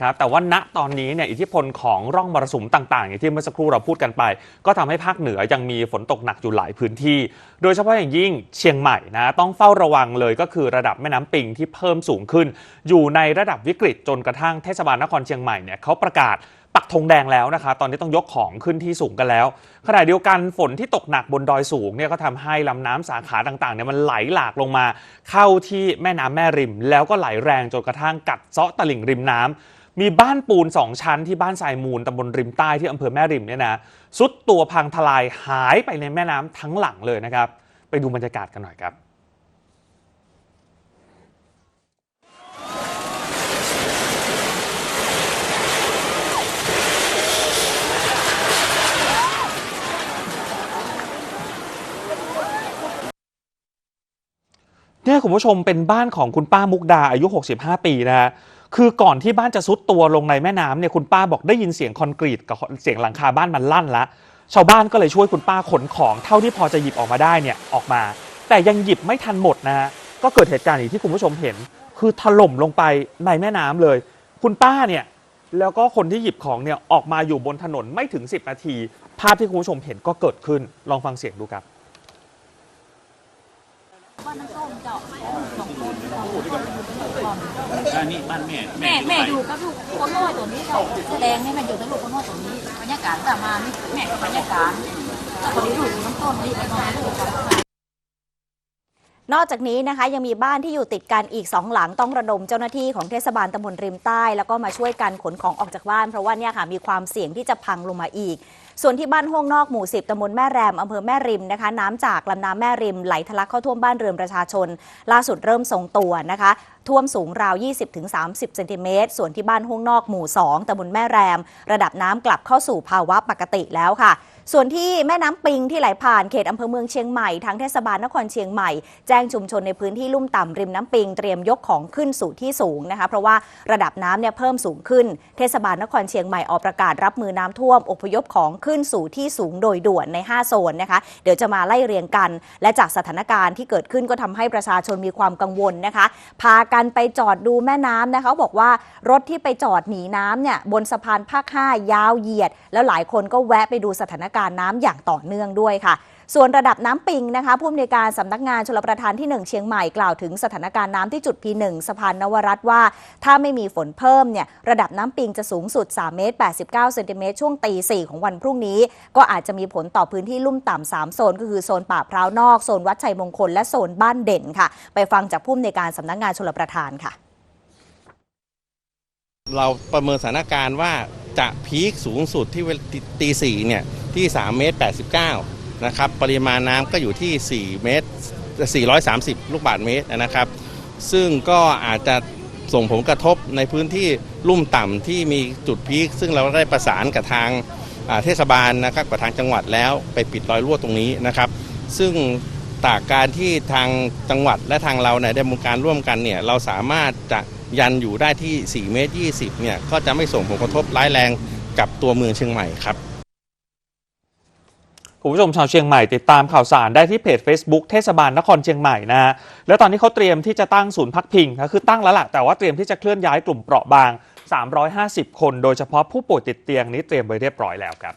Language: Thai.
ครับแต่ว่าณตอนนี้เนี่ยอิทธิพลของร่องมรสุมต่างๆอย่างที่เมื่อสักครู่เราพูดกันไป ก็ทำให้ภาคเหนือยังมีฝนตกหนักอยู่หลายพื้นที่ โดยเฉพาะอย่างยิ่งเชียงใหม่นะต้องเฝ้าระวังเลยก็คือระดับแม่น้ำปิงที่เพิ่มสูงขึ้น อยู่ในระดับวิกฤตจนกระทั่งเทศบาลนครเชียงใหม่เนี่ยเขาประกาศปักธงแดงแล้วนะคะ ตอนนี้ต้องยกของขึ้นที่สูงกันแล้ว ขณะเดียวกันฝนที่ตกหนักบนดอยสูงเนี่ยก็ทำให้ลำน้ำสาขาต่างๆเนี่ยมันไหลหลากลงมา เข้าที่แม่น้ำแม่ริม แล้วก็ไหลแรงจนกระทั่งกัดเซาะตลิ่งริมน้ำ มีบ้านปูนสองชั้นที่บ้านทรายมูลตำบลริมใต้ที่อำเภอแม่ริมเนี่ยนะสุดตัวพังทลายหายไปในแม่น้ำทั้งหลังเลยนะครับ ไปดูบรรยากาศกันหน่อยครับเนี่ยคุณผู้ชมเป็นบ้านของคุณป้ามุกดาอายุ 65 ปีนะฮะ คือก่อนที่บ้านจะซุดตัวลงในแม่น้ำเนี่ยคุณป้าบอกได้ยินเสียงคอนกรีตกับเสียงหลังคาบ้านมันลั่นละชาวบ้านก็เลยช่วยคุณป้าขนของเท่าที่พอจะหยิบออกมาได้เนี่ยออกมา แต่ยังหยิบไม่ทันหมดนะฮะก็เกิดเหตุการณ์อย่างที่คุณผู้ชมเห็น คือถล่มลงไปในแม่น้ำเลย คุณป้าเนี่ยแล้วก็คนที่หยิบของเนี่ยออกมาอยู่บนถนนไม่ถึง 10 นาที ภาพที่คุณผู้ชมเห็นก็เกิดขึ้นลองฟังเสียงดูครับบ้านน้ำส้มเจาะ องคนสองคนอันนี้บ้านแม่แม่แม่อยู่กับลูกคนน้อยตัวนี้เจ้าแสดงให้แม่อยู่กับลูกคนน้อยตัวนี้บรรยากาศแต่มานี่แม่กับบรรยากาศแล้วคนนี้ลูกอยู่น้ำต้นนี่ไปนอนลูกกันนอกจากนี้นะคะยังมีบ้านที่อยู่ติดกันอีกสองหลังต้องระดมเจ้าหน้าที่ของเทศบาลตำบลริมใต้ แล้วก็มาช่วยกันขนของออกจากบ้าน เพราะว่าเนี่ยค่ะมีความเสี่ยงที่จะพังลงมาอีก ส่วนที่บ้านห้วงนอกหมู่10ตำบลแม่แรมอำเภอแม่ริมนะคะ น้ำจากลำน้ำแม่ริมไหลทะลักเข้าท่วมบ้านเรือนประชาชน ล่าสุดเริ่มทรงตัวนะคะ ท่วมสูงราว 20-30 เซนติเมตร ส่วนที่บ้านห้วงนอกหมู่ 2ตำบลแม่แรม ระดับน้ำกลับเข้าสู่ภาวะปกติแล้วค่ะส่วนที่แม่น้ำปิงที่ไหลผ่านเขตอำเภอเมืองเชียงใหม่ทางเทศบาลนครเชียงใหม่ แจ้งชุมชนในพื้นที่ลุ่มต่ำริมน้ำปิงเตรียมยกของขึ้นสู่ที่สูงนะคะ เพราะว่าระดับน้ำเนี่ยเพิ่มสูงขึ้น เทศบาลนครเชียงใหม่ออกประกาศรับมือน้ำท่วมอพยพของขึ้นสู่ที่สูงโดยด่วนใน 5 โซนนะคะ เดี๋ยวจะมาไล่เรียงกัน และจากสถานการณ์ที่เกิดขึ้นก็ทำให้ประชาชนมีความกังวลนะคะ พากันไปจอดดูแม่น้ำนะคะบอกว่ารถที่ไปจอดหนีน้ำเนี่ยบนสะพานภาค 5 ยาวเหยียด แล้วหลายคนก็แวะไปดูสถานการณ์น้ำอย่างต่อเนื่องด้วยค่ะส่วนระดับน้ำปิงนะคะผู้อำนวยการสำนักงานชลประทานที่ 1 เชียงใหม่กล่าวถึงสถานการณ์น้ำที่จุด P1 สะพานนวรัตว่า ถ้าไม่มีฝนเพิ่มเนี่ยระดับน้ำปิงจะสูงสุด3เมตร89เซนติเมตรช่วงตี4ของวันพรุ่งนี้ ก็อาจจะมีผลต่อพื้นที่ลุ่มต่ำ3โซน ก็คือโซนป่าพร้าวนอกโซนวัดชัยมงคลและโซนบ้านเด่นค่ะ ไปฟังจากผู้อำนวยการสำนักงานชลประทานค่ะ เราประเมินสถานการณ์ว่าจะพีคสูงสุดที่ตีสี่เนี่ยที่3เมตร89 นะครับปริมาณน้ำก็อยู่ที่ 4 เมตร 430 ลูกบาศก์เมตรนะครับ ซึ่งก็อาจจะส่งผลกระทบในพื้นที่ลุ่มต่ำที่มีจุดพีคซึ่งเราได้ประสานกับทางเทศบาลนะครับกับทางจังหวัดแล้วไปปิดรอยรั่วตรงนี้นะครับ ซึ่งจากการที่ทางจังหวัดและทางเราเนี่ยได้ดำเนินการร่วมกันเนี่ยเราสามารถจะยันอยู่ได้ที่ 4 เมตร 20 เนี่ยก็จะไม่ส่งผลกระทบร้ายแรงกับตัวเมืองเชียงใหม่ครับ คุณผู้ชมชาวเชียงใหม่ติดตามข่าวสารได้ที่เพจ Facebook เทศบาลนครเชียงใหม่นะฮะแล้วตอนนี้เขาเตรียมที่จะตั้งศูนย์พักพิงนะคือตั้งแล้วล่ะแต่ว่าเตรียมที่จะเคลื่อนย้ายกลุ่มเปราะบาง 350 คน โดยเฉพาะผู้ป่วยติดเตียงนี้เตรียมไว้เรียบร้อยแล้วครับ